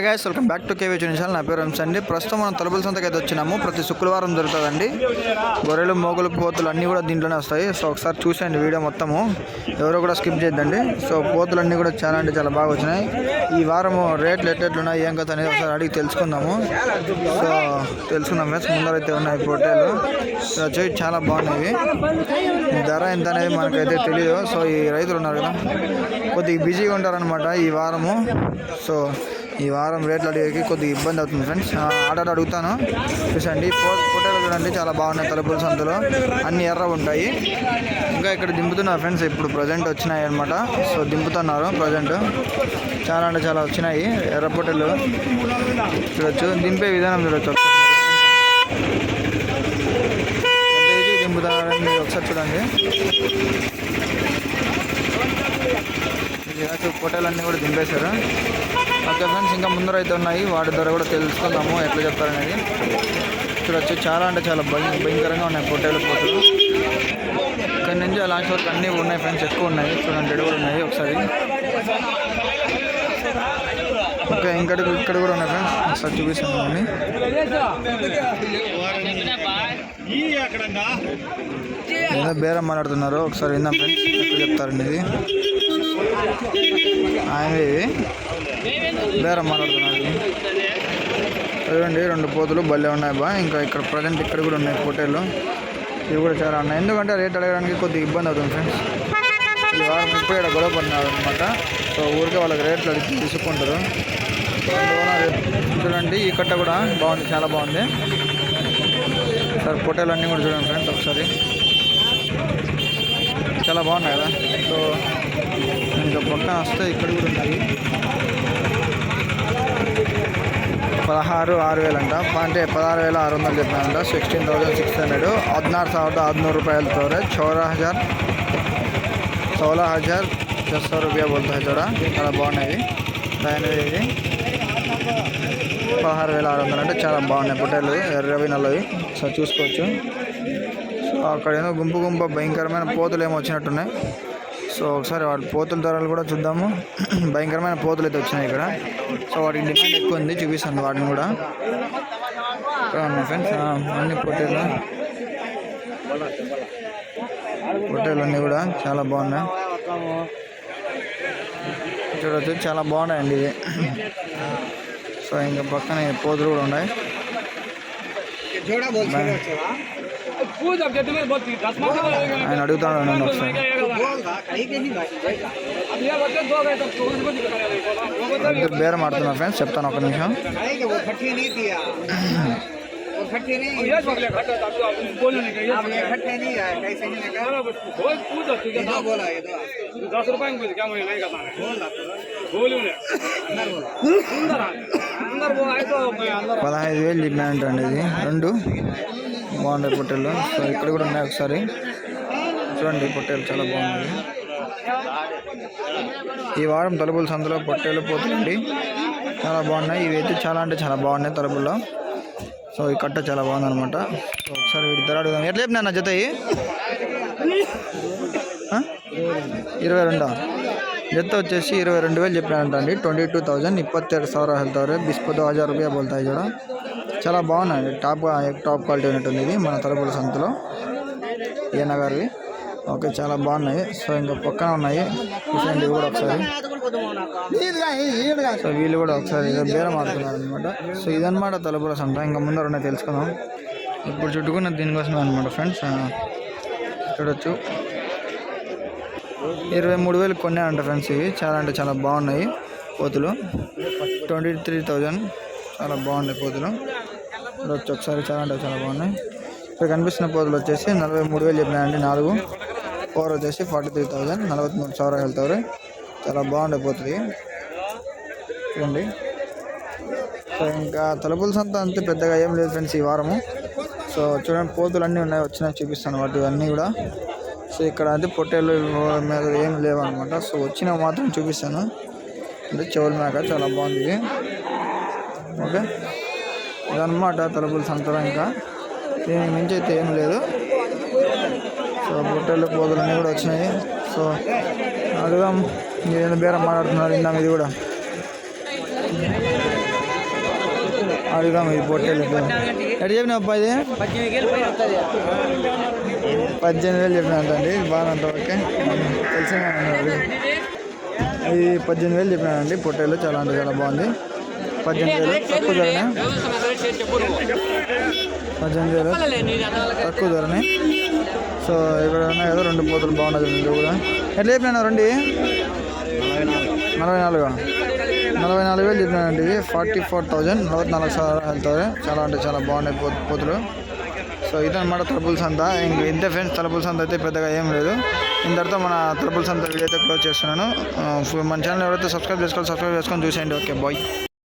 Hi guys welcome back to KV channel నా పేరు వంశీ అండి ప్రస్తుతం మనం తలుపుల సంతకి అయితే వచ్చినాము. ప్రతి శుక్రవారం దొరుకుతుందండి గొర్రెలు మోగులు పోతులు అన్నీ కూడా దీంట్లోనే వస్తాయి. సో ఒకసారి చూసేయండి వీడియో మొత్తము. ఎవరో కూడా స్కిప్ చేద్దండి సో పోతులు అన్నీ కూడా చాలా అంటే చాలా బాగా వచ్చినాయి. ఈ వారము రేట్లు ఎట్లెట్లున్నాయి ఏం కథ అనేది ఒకసారి అడిగి తెలుసుకుందాము. సో తెలుసుకుందాం ఫ్రెండ్స్ ముందరైతే ఉన్నాయి పోటీలు సో వచ్చి చాలా బాగున్నాయి. ధర ఎంత అనేది మనకైతే తెలియదు సో ఈ రైతులు ఉన్నారు కదా కొద్దిగా బిజీగా ఉంటారనమాట ఈ వారము. సో ఈ వారం రేట్లు అడిగేకి కొద్దిగా ఇబ్బంది అవుతుంది ఫ్రెండ్స్. ఆర్డర్ అడుగుతాను. చూసండి ఫోటోలు చూడండి చాలా బాగున్నాయి తలుపుల సంతలో అన్ని ఎర్ర ఉంటాయి. ఇంకా ఇక్కడ దింపుతున్నారు ఫ్రెండ్స్ ఇప్పుడు ప్రజెంట్ వచ్చినాయి అనమాట సో దింపుతున్నారు ప్రజెంట్. చాలా అంటే చాలా వచ్చినాయి ఎర్ర పొట్టెలు చూడొచ్చు. దింపే విధానం చూడొచ్చు దింపుతున్నారని మీరు ఒకసారి చూడండి. ఇలాంటి కూడా దింపేశారు. ఓకే ఫ్రెండ్స్ ఇంకా ముందర అయితే ఉన్నాయి. వాటి ధర కూడా తెలుసుకుందాము ఎట్లా చెప్తారనేది. చూడొచ్చు చాలా అంటే చాలా భయ భయంకరంగా ఉన్నాయి పొట్టేలు పోతులు. ఇక్కడ నుంచి లాస్ట్ వరకు అన్నీ ఉన్నాయి ఫ్రెండ్స్ ఎక్కువ ఉన్నాయి. చూడండి కూడా ఉన్నాయి ఒకసారి. ఓకే ఇంకా ఇక్కడ కూడా ఉన్నాయి ఫ్రెండ్స్. ఒకసారి చూపిస్తాను అండి ఏదో బేరం మాట్లాడుతున్నారు. ఒకసారి విందాం ఫ్రెండ్స్ ఎట్లా చెప్తారండి ఇది ఆయన బేరం మాట్లాడుతున్నాడు. చూడండి రెండు పోతులు భలే ఉన్నాయి బా. ఇంకా ఇక్కడ ప్రజెంట్ ఇక్కడ కూడా ఉన్నాయి పోటీలు ఇవి కూడా చాలా ఉన్నాయి. ఎందుకంటే రేట్ అడగడానికి కొద్దిగా ఇబ్బంది అవుతుంది ఫ్రెండ్స్ ఈ వారం ఇప్పుడు ఇక్కడ గొడవ పడినారు అనమాట సో ఊరికే వాళ్ళకి రేట్లు అడిగి తీసుకుంటారు. చూడండి ఈ కట్ట కూడా బాగుంది చాలా బాగుంది. సార్ పొట్టేలు అన్నీ కూడా చూడండి ఫ్రెండ్స్ ఒకసారి. చాలా బాగున్నాయి కదా. సో ఇంకా పక్కన వస్తే ఇక్కడ కూడా ఉన్నాయి. పదహారు ఆరు వేలు అంట అంటే పదహారు వేల ఆరు వందలు చెప్పినారంట సిక్స్టీన్ థౌసండ్ సిక్స్ హండ్రెడ్ ಹದಿನಾರು ಸಾವಿರದ ಹದಿನೂರು ರೂಪಾಯಿ ಹೇಳ್ತವ್ರೆ ಚೌರ ಹಜಾರ್ సోలా హజార్ దస్ సौ రూపాయ బోల్తా है జోడా చాలా బాగున్నాయి దాని ఇది పదహారు వేల ఆరు వందలు అంటే చాలా బాగున్నాయి పొట్టేలు ఎర్రవి నల్లవి సో చూసుకోవచ్చు సో అక్కడ ఏదో గుంపు గుంపు భయంకరమైన పోతులు ఏమో వచ్చినట్టున్నాయి సో ఒకసారి వాటి పోతుల ధరలు కూడా చూద్దాము. భయంకరమైన పోతులు అయితే వచ్చినాయి ఇక్కడ. సో వాటికి డిమాండ్ ఎక్కువ ఉంది చూపిస్తాను వాటిని కూడా. ఫ్రెండ్స్. అన్ని పొట్టేలు పొట్టేలు అన్నీ కూడా చాలా బాగున్నాయి. చూడొచ్చు చాలా బాగున్నాయండి ఇవి. సో ఇంకా పక్కన పోతులు కూడా ఉన్నాయి. ఆయన అడుగుతాడు నన్ను ఒకసారి ఇద్దరు బేరం ఆడుతున్నారు ఫ్రెండ్స్ చెప్తాను ఒక నిమిషం दस रुपये में क्या मुझे नहीं करना बोली उन्हें अंदर वो आए तो బాగున్నాయి పొట్టేళ్ళు సో ఇక్కడ కూడా ఉన్నాయి ఒకసారి. చూడండి పొట్టేలు చాలా బాగుంది. ఈ వారం తలుపుల సందులో పొట్టేలు పోతుంది చాలా బాగున్నాయి. ఇవి అయితే చాలా అంటే చాలా బాగున్నాయి తలుపుల్లో. సో ఈ కట్ట చాలా బాగుందనమాట సో ఒకసారి వీటి ధర అడుగుదాం. ఎట్లా చెప్పిన నా జత ఇరవై రెండా? జత వచ్చేసి ఇరవై రెండు వేలు చెప్పినారంటండి. ట్వంటీ టూ థౌజండ్ ఇప్పత్తేడు ಸಾವಿರ వెళ్తారు బిస్పతో ಹಜಾರ್ రూపాయలు పోతాయి ಇದ್ದಾಳ చాలా బాగున్నాయి. టాప్ టాప్ క్వాలిటీ ఉన్నట్టుంది ఇది మన తలుపుల సంతలో. ఈయన ఓకే చాలా బాగున్నాయి. సో ఇంకా పక్కన ఉన్నాయి. చూసండి ఇవి కూడా ఒకసారి. సో వీళ్ళు కూడా ఒకసారి బేరం ఆడుతున్నారు అనమాట సో ఇదనమాట తలుపుల సంత. ఇంకా ముందర ఉన్నాయి తెలుసుకుందాం. ఇప్పుడు చుట్టుకున్న దీనికోసమే అనమాట ఫ్రెండ్స్. చూడొచ్చు. ఇరవై మూడు వేలు కొన్నాయంట ఫ్రెండ్స్ ఇవి. చాలా అంటే చాలా బాగున్నాయి పోతులు. Twenty three thousand. చాలా బాగున్నాయి పోతులు. చూడొచ్చు ఒకసారి చాలా అంటే చాలా బాగున్నాయి. ఇక్కడ కనిపిస్తున్న పోతులు వచ్చేసి నలభై మూడు వేలు చెప్పినాయండి నాలుగు. ఫోర్ వచ్చేసి ఫార్టీ త్రీ థౌజండ్ నలభై మూడు సవర వెళ్తారు చాలా బాగుండే పోతుంది చూడండి. సో ఇంకా తలుపుల సంత అంతే పెద్దగా ఏం లేదు ఫ్రెండ్స్ ఈ వారము. సో చూడండి పోతులు అన్నీ ఉన్నాయి వచ్చినా చూపిస్తాను వాటి అన్నీ కూడా. సో ఇక్కడ అయితే పొట్టేలు మీద ఏం లేవన్నమాట. సో వచ్చిన మాత్రం చూపిస్తాను. అంటే చెవుల మేక చాలా బాగుంది ఓకే. ఇదన్నమాట తలుపుల సంతరం ఇంకా. దీనికి మించి అయితే ఏం లేదు. సో పొట్టేలు పోతులు అన్నీ కూడా వచ్చినాయి. సో అడుగుదాం. ఏదైనా బేరం మాట్లాడుతున్నారు ఇందాం ఇది కూడా. అడుగుదాం ఇది పొట్టేలు ఎట్లా చెప్పిన ఇది? పద్దెనిమిది వేలు చెప్పిన అండి. బాగానంట ఓకే. తెలిసిన ఇది పద్దెనిమిది వేలు చెప్పినానండి పొట్టేలు చాలా అంటే చాలా బాగుంది. పద్దెనిమిది వేలు తక్కువ ధరనే? పద్దెనిమిది వేలు? తక్కువ ధరనే? సో ఇక్కడ ఏదో రెండు పోతులు బాగున్నది రెండు కూడా. ఎట్లా చెప్పినా రండి? నలభై నాలుగు? నలభై నాలుగు వేలు చెప్పినానండి ఇవి ఫార్టీ ఫోర్ థౌజండ్ నలభై నాలుగు సార్లు వెళ్తారు చాలా అంటే చాలా బాగున్నాయి పో పోతులు. సో ఇదనమాట త్రిపుల్స్ అంతా ఇంక ఇంతే ఫ్రెండ్స్ త్రిపుల్స్ సంత అయితే పెద్దగా ఏం లేదు. ఇంతటితో మన త్రిపుల్స్ అంతా వీడియో అయితే క్లోజ్ చేస్తున్నాను. మన ఛానల్ ఎవరైతే సబ్స్క్రైబ్ చేసుకోవాలి సబ్స్క్రైబ్ చేసుకొని చూసేయండి. Okay bye.